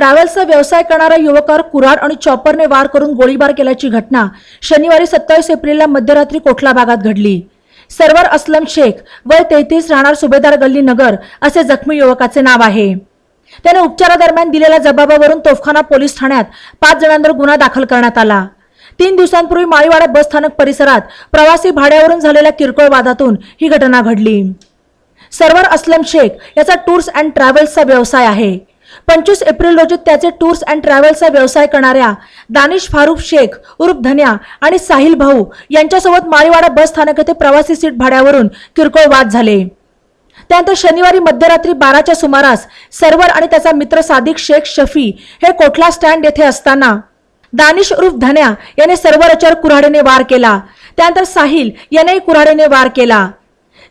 ट्रॅव्हल्सचा व्यवसाय करणाऱ्या युवकावर कुऱ्हाड आणि चॉपरने वार करून गोळीबार केल्याची घटना शनिवारी सत्तावीस एप्रिलला मध्यरात्री कोठला भागात घडली. सरवर असलम शेख वय तेहतीस राहणार सुभेदार गल्ली नगर असे जखमी युवकाचे नाव आहे. त्याने उपचारादरम्यान दिलेल्या जबाबावरून तोफखाना पोलीस ठाण्यात पाच जणांवर गुन्हा दाखल करण्यात आला. तीन दिवसांपूर्वी माळीवाडा बस स्थानक परिसरात प्रवासी भाड्यावरून झालेल्या किरकोळ वादातून ही घटना घडली. सरवर असलम शेख याचा टूर्स अँड ट्रॅव्हल्सचा व्यवसाय आहे. पंचवीस एप्रिल रोजी त्याचे टूर्स अँड ट्रॅव्हल्सचा व्यवसाय करणाऱ्या दानिश फारुख शेख उर्फ धन्या आणि साहिल भाऊ यांच्यासोबत माळीवाडा बस स्थानक येथे प्रवासी सीट भाड्यावरून किरकोळ वाद झाले. त्यानंतर शनिवारी मध्यरात्री बाराच्या सुमारास सर्वर आणि त्याचा मित्र सादिक शेख शफी हे कोठला स्टँड येथे असताना दानिश उर्फ धन्या याने सर्वरचर कुऱ्हाडीने वार केला. त्यानंतर साहिल यानेही कुऱ्हाडीने वार केला.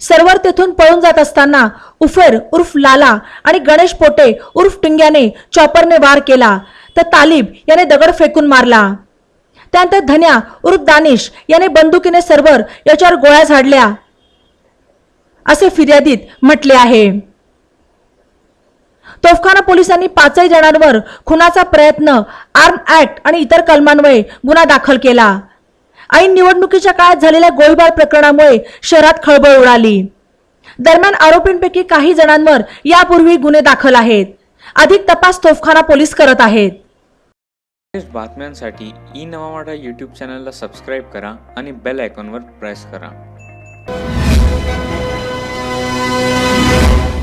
सर्वर तेथून पळून जात असताना उफेर उर्फ लाला आणि गणेश पोटे उर्फ टिंग्याने चॉपरने वार केला. तर तालिब याने दगड फेकून मारला. त्यानंतर धन्या उर्फ दानिश याने बंदुकीने सर्वर याच्यावर गोळ्या झाडल्या. असे फिर्यादीत म्हटले आहे. तोफखाना पोलिसांनी पाचही जणांवर खुनाचा प्रयत्न आर्म ऍक्ट आणि इतर कलमांमुळे गुन्हा दाखल केला. ऐन निवडणुकीच्या काळात झालेल्या गोळीबार प्रकरणामुळे शहरात खळबळ उडाली. दरम्यान आरोपींपैकी काही जणांवर यापूर्वी गुन्हे दाखल आहेत. अधिक तपास तोफखाना पोलीस करत आहेत. बातम्यांसाठी ई नवा यूट्यूब चॅनलला सबस्क्राईब करा आणि बेल आयकॉनवर प्रेस करा.